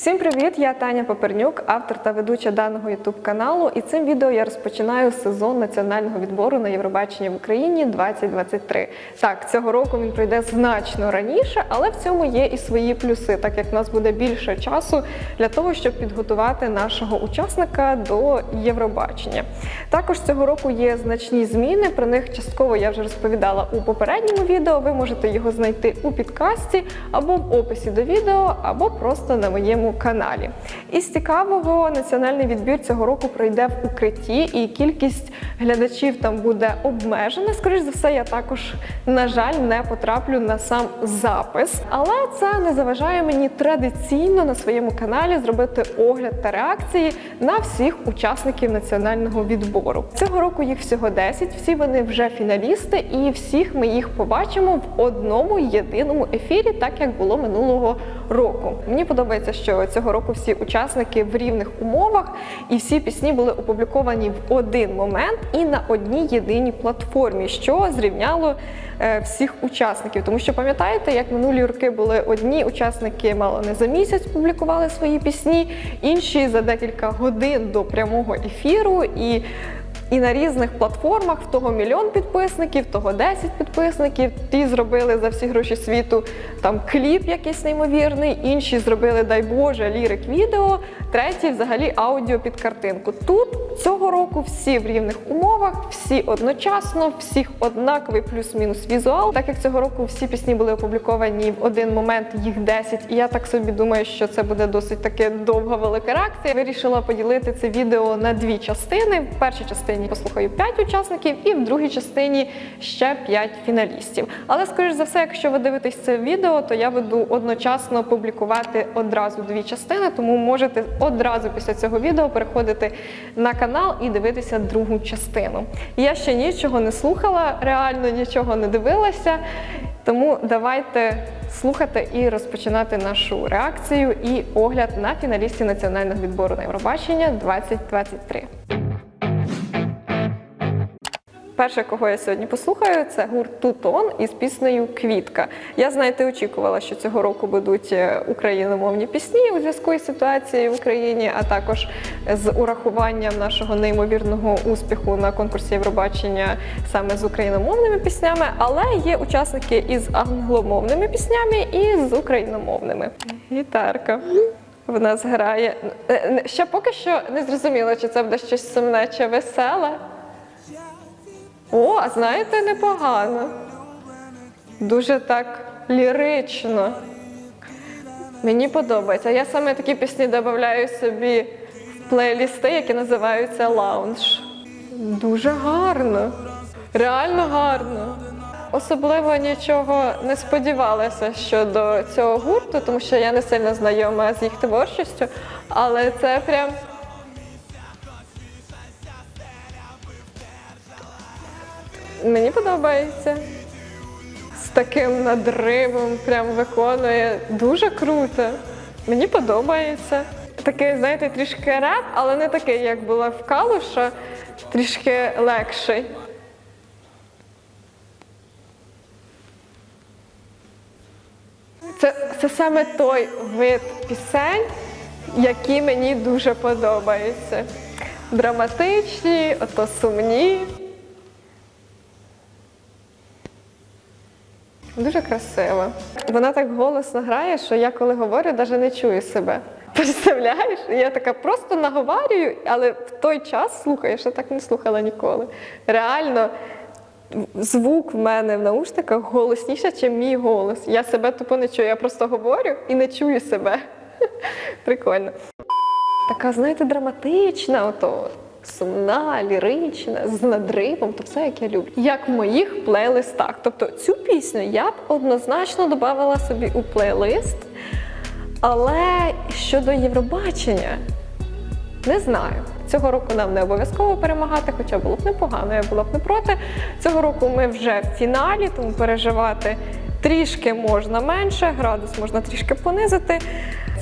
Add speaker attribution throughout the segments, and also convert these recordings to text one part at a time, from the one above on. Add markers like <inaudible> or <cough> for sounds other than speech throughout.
Speaker 1: Всім привіт! Я Таня Попернюк, автор та ведуча даного youtube каналу. І цим відео я розпочинаю сезон національного відбору на Євробачення в Україні 2023. Так, цього року він пройде значно раніше, але в цьому є і свої плюси, так як в нас буде більше часу для того, щоб підготувати нашого учасника до Євробачення. Також цього року є значні зміни. Про них частково я вже розповідала у попередньому відео. Ви можете його знайти у підкасті або в описі до відео, або просто на моєму каналі. Із цікавого національний відбір цього року пройде в укритті, і кількість глядачів там буде обмежена. Скоріш за все, я також, на жаль, не потраплю на сам запис. Але це не заважає мені традиційно на своєму каналі зробити огляд та реакції на всіх учасників національного відбору. Цього року їх всього 10, всі вони вже фіналісти, і всіх ми їх побачимо в одному єдиному ефірі, так як було минулого року. Мені подобається, що цього року всі учасники в рівних умовах, і всі пісні були опубліковані в один момент і на одній єдиній платформі, що зрівняло е, всіх учасників. Тому що пам'ятаєте, як минулі роки були одні учасники мало не за місяць публікували свої пісні, інші за декілька годин до прямого ефіру і. І на різних платформах в того мільйон підписників, в того 10 підписників. Ті зробили за всі гроші світу там кліп якийсь неймовірний, інші зробили, дай Боже, лірик відео, треті взагалі аудіо під картинку. Тут цього року всі в рівних умовах, всі одночасно, всіх однаковий плюс-мінус візуал. Так як цього року всі пісні були опубліковані в один момент, їх 10, і я так собі думаю, що це буде досить таки довга велика реакція. Вирішила поділити це відео на дві частини. В першій частині послухаю 5 учасників, і в другій частині ще 5 фіналістів. Але скоріш за все, якщо ви дивитесь це відео, то я буду одночасно публікувати одразу дві частини, тому можете одразу після цього відео переходити на канал і дивитися другу частину. Я ще нічого не слухала, реально нічого не дивилася. Тому давайте слухати і розпочинати нашу реакцію і огляд на фіналістів національного відбору на Євробачення 2023. Перше, кого я сьогодні послухаю, це гурт Тутон із піснею Квітка. Я знаєте, очікувала, що цього року будуть е, україномовні пісні у зв'язку із ситуацією в Україні, а також з урахуванням нашого неймовірного успіху на конкурсі Євробачення саме з україномовними піснями. Але є учасники із англомовними піснями і з україномовними. Гітарка. В нас грає. Е, е, Ще поки що не зрозуміло, чи це буде щось сумне чи веселе. О, знаєте, непогано. Дуже так лірично. Мені подобається. Я саме такі пісні додаю собі в плейлісти, які називаються лаунж. Дуже гарно. Реально гарно. Особливо нічого не сподівалася щодо цього гурту, тому що я не сильно знайома з їх творчістю, але це прям Мені подобається. З таким надривом прям виконує. Дуже круто. Мені подобається. Такий, знаєте, трішки реп, але не такий, як була в Калуша, трішки легший. Це, це саме той вид пісень, які мені дуже подобаються. Драматичні, ото сумні. Дуже красиво. Вона так голосно грає, що я коли говорю, навіть не чую себе. <laughs> Представляєш? Я така просто наговарюю, але в той час слухаєш, я так не слухала ніколи. Реально, звук в мене в наушниках голосніше, ніж мій голос. Я себе тупо не чую, я просто говорю і не чую себе. <laughs> Прикольно. Така, знаєте, драматична, ото сумна, лірична, з надривом, то все, як я люблю. Як в моїх плейлистах. Тобто цю пісню я б однозначно додавала собі у плейлист. Але щодо Євробачення, не знаю. Цього року нам не обов'язково перемагати, хоча було б непогано, я була б не проти. Цього року ми вже в фіналі, тому переживати трішки можна менше, градус можна трішки понизити.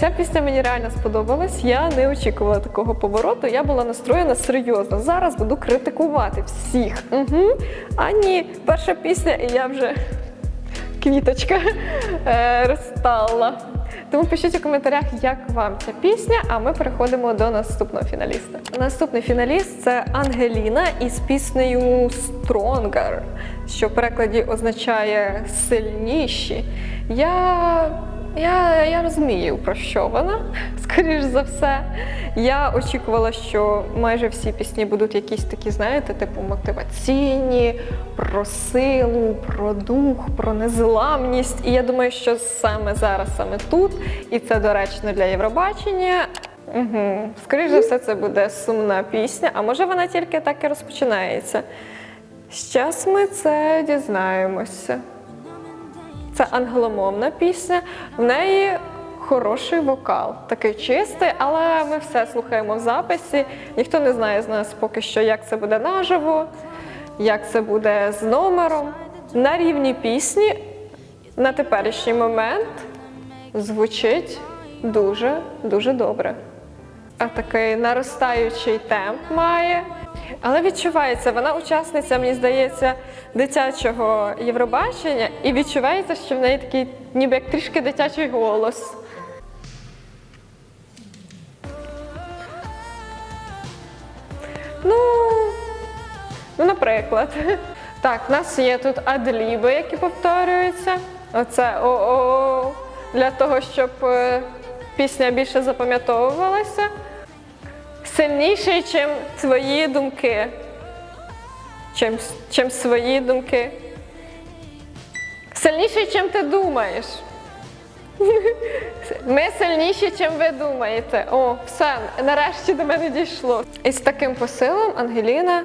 Speaker 1: Ця пісня мені реально сподобалась. Я не очікувала такого повороту. Я була настроєна серйозно. Зараз буду критикувати всіх. Угу. А ні, перша пісня, і я вже квіточка е, розстала. Тому пишіть у коментарях, як вам ця пісня, а ми переходимо до наступного фіналіста. Наступний фіналіст це Ангеліна із піснею Stronger, що в перекладі означає сильніші. Я я, я розумію, про що вона, скоріш за все. Я очікувала, що майже всі пісні будуть якісь такі, знаєте, типу мотиваційні, про силу, про дух, про незламність. І я думаю, що саме зараз, саме тут, і це доречно для Євробачення. Угу. Скоріше за все, це буде сумна пісня, а може вона тільки так і розпочинається. Щас ми це дізнаємося. Це англомовна пісня. В неї хороший вокал, такий чистий, але ми все слухаємо в записі. Ніхто не знає з нас поки що, як це буде наживо, як це буде з номером. На рівні пісні на теперішній момент звучить дуже дуже добре. А такий наростаючий темп має. Але відчувається, вона учасниця, мені здається, дитячого Євробачення, і відчувається, що в неї такий, ніби як трішки дитячий голос. Ну, ну, наприклад. Так, в нас є тут адліби, які повторюються. Оце о-о-о, для того, щоб е, пісня більше запам'ятовувалася сильніший, чим твої думки. Чим, чим свої думки. Сильніший, чим ти думаєш. <laughs> Ми сильніші, чим ви думаєте. О, все, нарешті до мене дійшло. І з таким посилом Ангеліна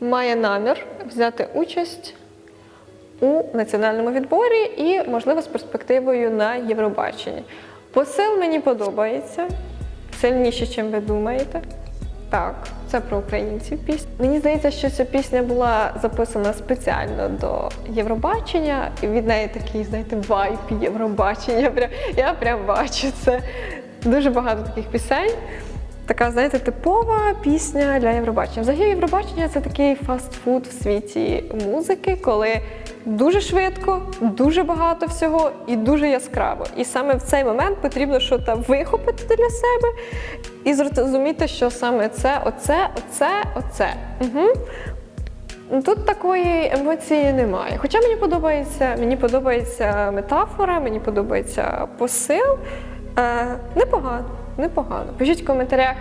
Speaker 1: має намір взяти участь у національному відборі і, можливо, з перспективою на Євробаченні. Посил мені подобається сильніше, чим ви думаєте. Так, це про українців пісня. Мені здається, що ця пісня була записана спеціально до Євробачення, і від неї такий, знаєте, вайп Євробачення. Я прям бачу це. Дуже багато таких пісень. Така, знаєте, типова пісня для Євробачення. Взагалі, Євробачення це такий фастфуд в світі музики, коли дуже швидко, дуже багато всього і дуже яскраво. І саме в цей момент потрібно щось вихопити для себе і зрозуміти, що саме це, оце, оце, оце. Угу. Тут такої емоції немає. Хоча мені подобається, мені подобається метафора, мені подобається посил. Е, непогано, непогано. Пишіть в коментарях,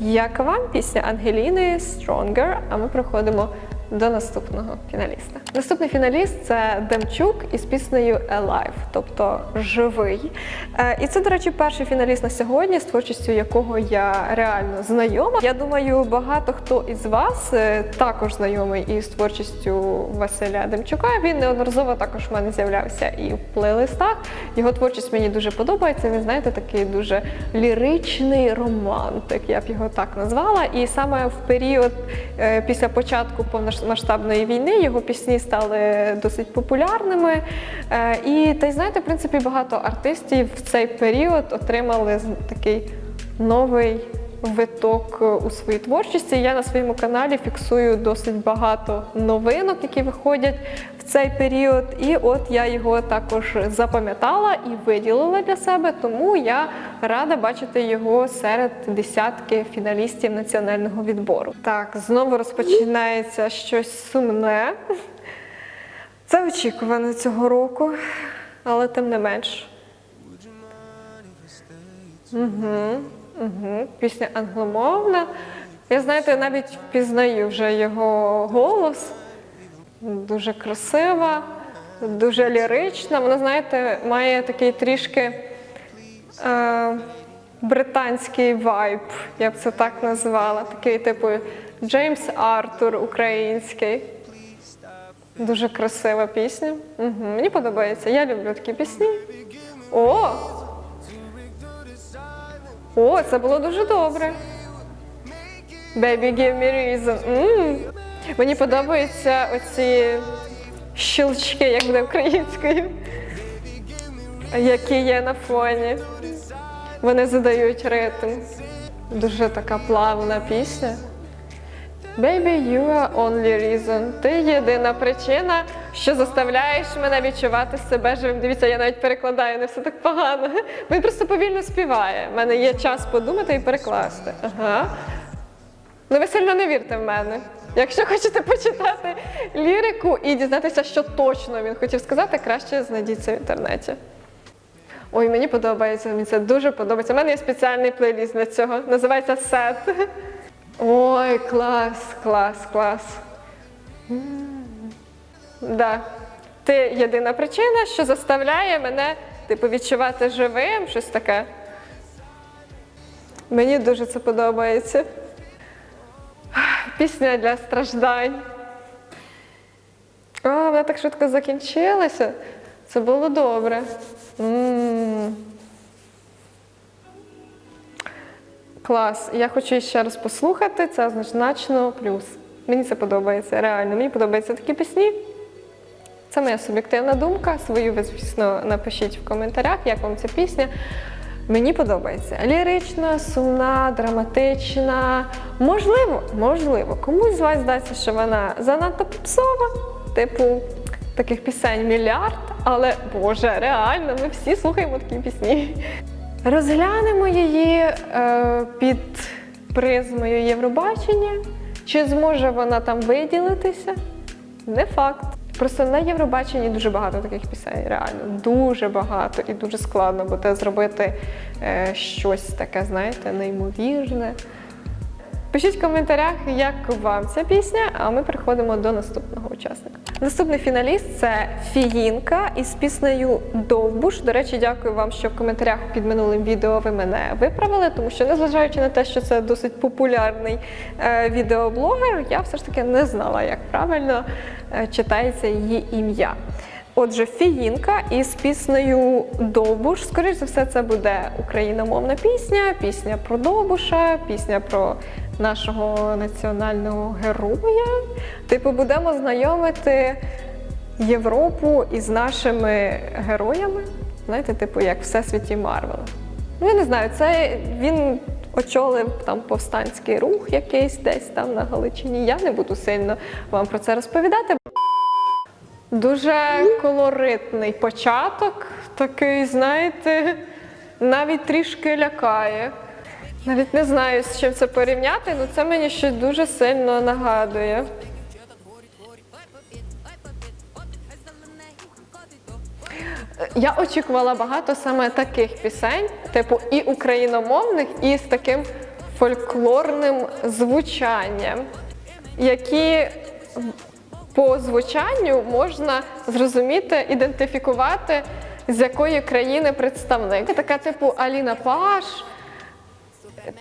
Speaker 1: як вам пісня Ангеліни Stronger, а ми проходимо до наступного фіналіста. Наступний фіналіст це Демчук із піснею Alive, тобто живий. Е, І це, до речі, перший фіналіст на сьогодні, з творчістю якого я реально знайома. Я думаю, багато хто із вас е, також знайомий із творчістю Василя Демчука. Він неодноразово також в мене з'являвся і в плейлистах. Його творчість мені дуже подобається. Він, знаєте, такий дуже ліричний романтик, я б його так назвала. І саме в період е, після початку повномасштабної війни його пісні стали досить популярними. Е, І та й знаєте, в принципі, багато артистів в цей період отримали такий новий виток у своїй творчості. Я на своєму каналі фіксую досить багато новинок, які виходять в цей період. І от я його також запам'ятала і виділила для себе, тому я рада бачити його серед десятки фіналістів національного відбору. Так, знову розпочинається щось сумне. Це очікувано цього року, але тим не менш. Угу, угу. Пісня англомовна. Я знаєте, навіть впізнаю вже його голос. Дуже красива, дуже лірична. Вона, знаєте, має такий трішки е, британський вайб, я б це так назвала. Такий, типу, Джеймс Артур український. Дуже красива пісня. Угу. Мені подобається. Я люблю такі пісні. О! О, це було дуже добре. Baby, give me reason. М. Мені подобаються оці щелчки, як буде українською, які є на фоні. Вони задають ритм. Дуже така плавна пісня. Baby, you are only reason. Ти єдина причина, що заставляєш мене відчувати себе живим. Дивіться, я навіть перекладаю, не все так погано. Він просто повільно співає. У мене є час подумати і перекласти. Ага. Ну ви сильно не вірте в мене. Якщо хочете почитати лірику і дізнатися, що точно він хотів сказати, краще знайдіть це в інтернеті. Ой, мені подобається, мені це дуже подобається. У мене є спеціальний плейліст для цього. Називається Сет. Ой, клас, клас, клас. Да. Ти єдина причина, що заставляє мене типу, відчувати живим, щось таке. Мені дуже це подобається. Пісня для страждань. А, вона так швидко закінчилася. Це було добре. М. Клас. Я хочу ще раз послухати. Це однозначно плюс. Мені це подобається, реально. Мені подобаються такі пісні. Це моя суб'єктивна думка. Свою ви, звісно, напишіть в коментарях, як вам ця пісня. Мені подобається. Лірична, сумна, драматична. Можливо, можливо, комусь з вас здається, що вона занадто попсова, типу таких пісень мільярд, але Боже, реально, ми всі слухаємо такі пісні. Розглянемо її е, під призмою Євробачення. Чи зможе вона там виділитися? Не факт. Просто на Євробаченні дуже багато таких пісень, реально дуже багато і дуже складно буде зробити е, щось таке, знаєте, неймовірне. Пишіть в коментарях, як вам ця пісня, а ми переходимо до наступного учасника. Наступний фіналіст це Фіїнка із піснею Довбуш. До речі, дякую вам, що в коментарях під минулим відео ви мене виправили, тому що, незважаючи на те, що це досить популярний е, відеоблогер, я все ж таки не знала, як правильно е, читається її ім'я. Отже, фіїнка із піснею Довбуш. Скоріше за все, це буде україномовна пісня, пісня про Довбуша, пісня про нашого національного героя. Типу, будемо знайомити Європу із нашими героями. Знаєте, типу, як всесвіті Марвел. Ну, я не знаю, це він очолив там повстанський рух якийсь десь там на Галичині. Я не буду сильно вам про це розповідати. Дуже колоритний початок, такий, знаєте, навіть трішки лякає. Навіть не знаю, з чим це порівняти, але це мені щось дуже сильно нагадує. Я очікувала багато саме таких пісень, типу і україномовних, і з таким фольклорним звучанням, які по звучанню можна зрозуміти, ідентифікувати, з якої країни представник. Така типу Аліна Паш,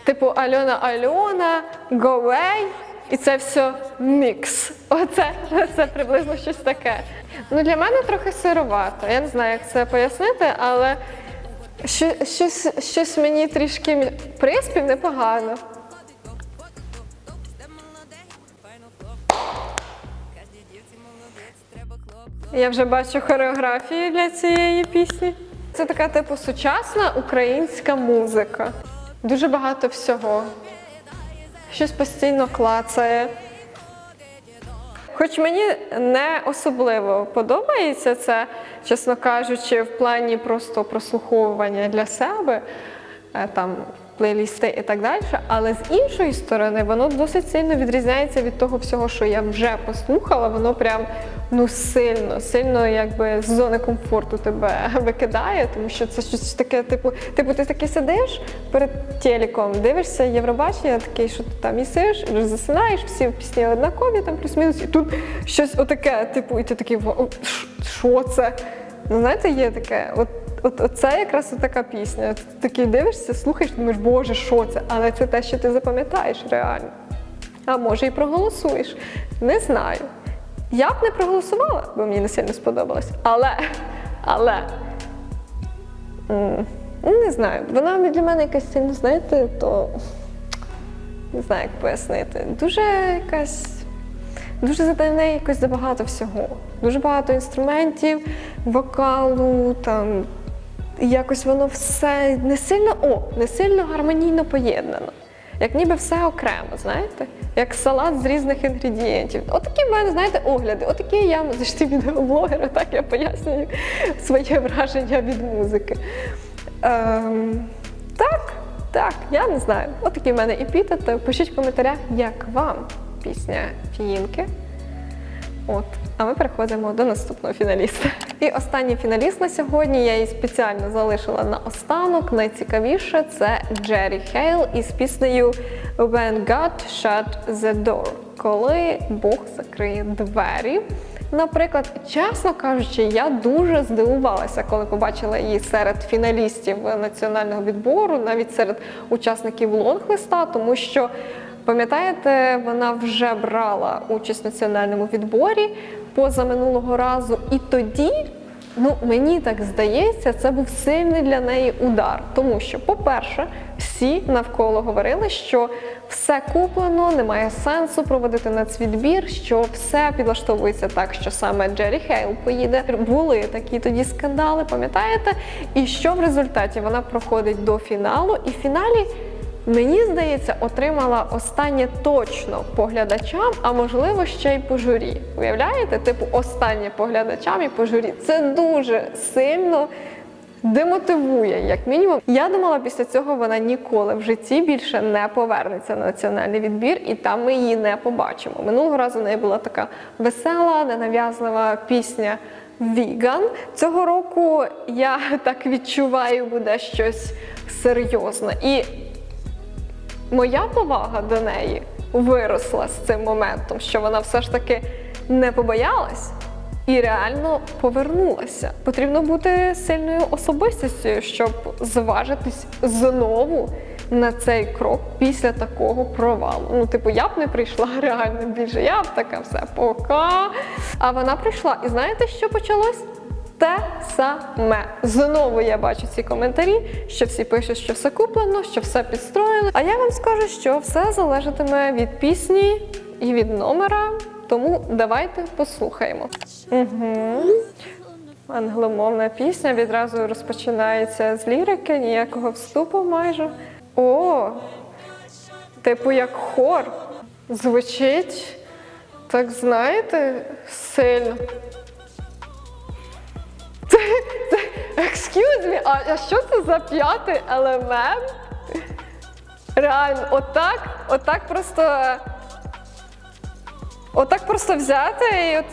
Speaker 1: типу Альона Альона, Говей. І це все мікс. Оце це приблизно щось таке. Ну для мене трохи сировато. Я не знаю, як це пояснити, але що, щось, щось мені трішки приспів непогано. Я вже бачу хореографії для цієї пісні. Це така типу сучасна українська музика. Дуже багато всього. Щось постійно клацає. Хоч мені не особливо подобається це, чесно кажучи, в плані просто прослуховування для себе, е, там плейлісти і так далі. Але з іншої сторони, воно досить сильно відрізняється від того всього, що я вже послухала. Воно прям ну сильно, сильно якби з зони комфорту тебе <laughs> викидає, тому що це щось таке, типу, типу, ти таки сидиш перед телеком, дивишся Євробачення, такий, що ти там їсиш, засинаєш, всі пісні однакові, там плюс-мінус, і тут щось отаке, типу, і ти такий, «Ва, о, ш- що це? Ну, знаєте, є таке, от, от, от це якраз така пісня. Ти такий дивишся, слухаєш, думаєш, боже, що це? Але це те, що ти запам'ятаєш реально. А може і проголосуєш. Не знаю. Я б не проголосувала, бо мені не сильно сподобалось. Але, але ну, не знаю, вона для мене якась сильно, знаєте, то не знаю, як пояснити. Дуже якась. Дуже за неї якось забагато всього. Дуже багато інструментів, вокалу, там якось воно все не сильно о, не сильно гармонійно поєднано. як ніби все окремо, знаєте? Як салат з різних інгредієнтів. Отакі в мене, знаєте, огляди. Отакі я завжди відеоблогера, так я пояснюю своє враження від музики. Ем, так, так, я не знаю. Отакі в мене епітети. Пишіть в коментарях, як вам пісня Фіїнки. От, а ми переходимо до наступного фіналіста. І останній фіналіст на сьогодні я її спеціально залишила на останок. Найцікавіше це Джері Хейл із піснею When God Shut the Door, коли Бог закриє двері. Наприклад, чесно кажучи, я дуже здивувалася, коли побачила її серед фіналістів національного відбору, навіть серед учасників лонглиста, тому що Пам'ятаєте, вона вже брала участь в національному відборі позаминулого разу, і тоді, ну мені так здається, це був сильний для неї удар. Тому що, по-перше, всі навколо говорили, що все куплено, немає сенсу проводити нацвідбір, що все підлаштовується так, що саме Джері Хейл поїде. Були такі тоді скандали, пам'ятаєте? І що в результаті вона проходить до фіналу, і в фіналі. Мені здається, отримала останнє точно по глядачам, а можливо ще й по журі. Уявляєте? Типу, останнє по глядачам і по журі. Це дуже сильно демотивує, як мінімум. Я думала, після цього вона ніколи в житті більше не повернеться на національний відбір, і там ми її не побачимо. Минулого разу в неї була така весела, ненав'язлива пісня. Віган цього року я так відчуваю, буде щось серйозне. І моя повага до неї виросла з цим моментом, що вона все ж таки не побоялась і реально повернулася. Потрібно бути сильною особистістю, щоб зважитись знову на цей крок після такого провалу. Ну, типу, я б не прийшла <laughs> реально більше. Я б така все пока. А вона прийшла. І знаєте, що почалось? Те саме. Знову я бачу ці коментарі, що всі пишуть, що все куплено, що все підстроєно. А я вам скажу, що все залежатиме від пісні і від номера. Тому давайте послухаємо. Угу. Англомовна пісня відразу розпочинається з лірики, ніякого вступу майже. О, типу як хор. Звучить, так знаєте, сильно. Це, excuse me, а, а що це за п'ятий елемент? Реально, отак, отак просто. Отак просто взяти і от.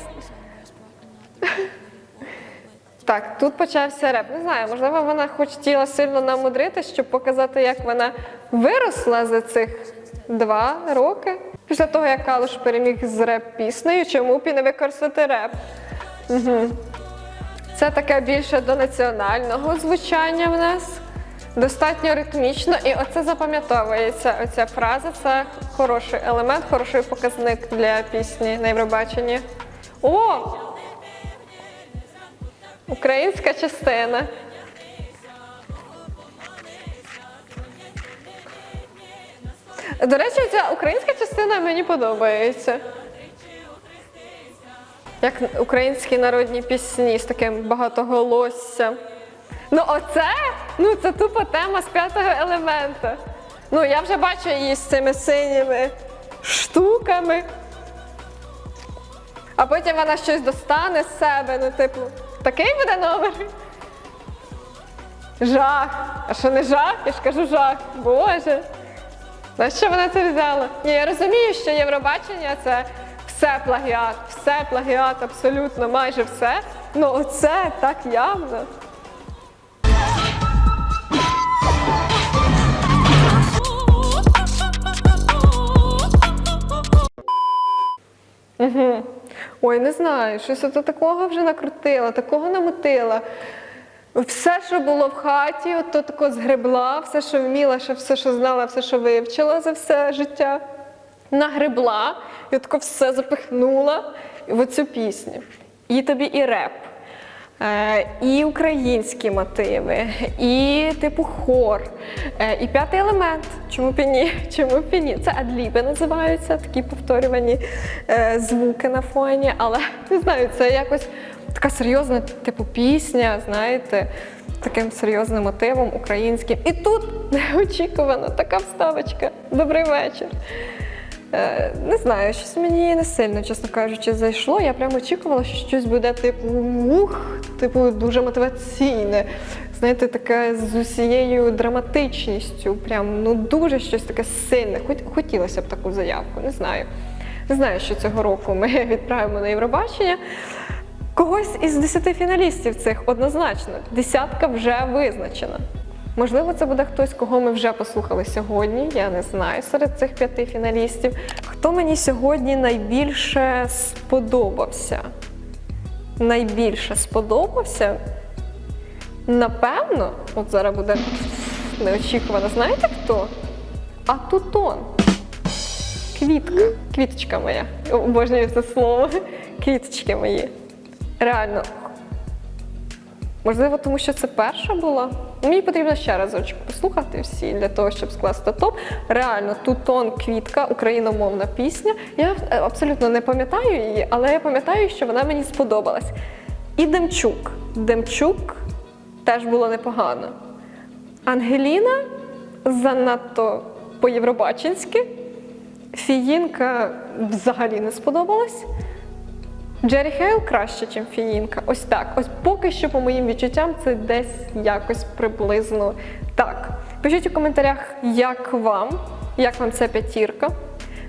Speaker 1: Так, тут почався реп. Не знаю, можливо, вона хотіла сильно намудрити, щоб показати, як вона виросла за цих два роки. Після того, як Калуш переміг з реп-піснею, чому б і не використати реп? Угу. Це таке більше до національного звучання в нас. Достатньо ритмічно, і оце запам'ятовується. Оця фраза це хороший елемент, хороший показник для пісні на Євробаченні. О! Українська частина. До речі, ця українська частина мені подобається. Як українські народні пісні з таким багатоголоссям. Ну, оце, ну це тупо тема з п'ятого елемента. Ну, я вже бачу її з цими синіми штуками. А потім вона щось достане з себе, ну, типу, такий буде номер. Жах. А що не жах? Я ж кажу жах. Боже. На що вона це взяла? Ні, я розумію, що Євробачення це все плагіат, все плагіат, абсолютно, майже все. Ну оце так явно. Угу. Ой, не знаю, щось ото такого вже накрутила, такого намутила. Все, що було в хаті, ото тако згребла, все, що вміла, все, що знала, все, що вивчила за все життя, нагребла і тако все запихнула в оцю пісню. І тобі і реп, е, і українські мотиви, і типу хор, е, і п'ятий елемент. Чому б і ні? <laughs> Чому б і ні? Це адліби називаються, такі повторювані е, звуки на фоні, але <laughs> не знаю, це якось така серйозна, типу, пісня, знаєте, таким серйозним мотивом українським. І тут <laughs> неочікувано така вставочка. Добрий вечір. Е, не знаю, щось мені не сильно, чесно кажучи, зайшло. Я прямо очікувала, що щось буде типу ух, типу дуже мотиваційне. Знаєте, таке з усією драматичністю. Прям ну дуже щось таке сильне. Хотілося б таку заявку, не знаю. Не знаю, що цього року ми <laughs> відправимо на Євробачення. Когось із десяти фіналістів цих однозначно. Десятка вже визначена. Можливо, це буде хтось, кого ми вже послухали сьогодні. Я не знаю серед цих п'яти фіналістів. Хто мені сьогодні найбільше сподобався? Найбільше сподобався? Напевно, от зараз буде неочікувано. Знаєте хто? А Тутон. Квітка. Квіточка моя. Обожнюю це слово. Квіточки мої. Реально. Можливо, тому що це перша була. Мені потрібно ще разочок послухати всі для того, щоб скласти топ. Реально, тутон квітка, україномовна пісня. Я е, абсолютно не пам'ятаю її, але я пам'ятаю, що вона мені сподобалась. І Демчук. Демчук теж було непогано. Ангеліна занадто по-євробачинськи. Фіїнка взагалі не сподобалась. Джері Хейл краще, ніж Фіїнка. Ось так. Ось поки що, по моїм відчуттям, це десь якось приблизно так. Пишіть у коментарях, як вам, як вам ця п'ятірка.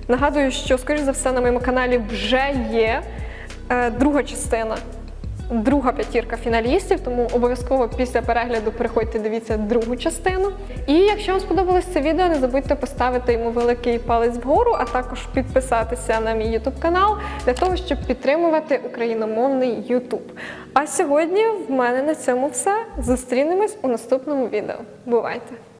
Speaker 1: Нагадую, що, скоріш за все, на моєму каналі вже є е, друга частина, друга п'ятірка фіналістів, тому обов'язково після перегляду переходьте, дивіться другу частину. І якщо вам сподобалось це відео, не забудьте поставити йому великий палець вгору, а також підписатися на мій YouTube канал для того, щоб підтримувати україномовний YouTube. А сьогодні в мене на цьому все. Зустрінемось у наступному відео. Бувайте!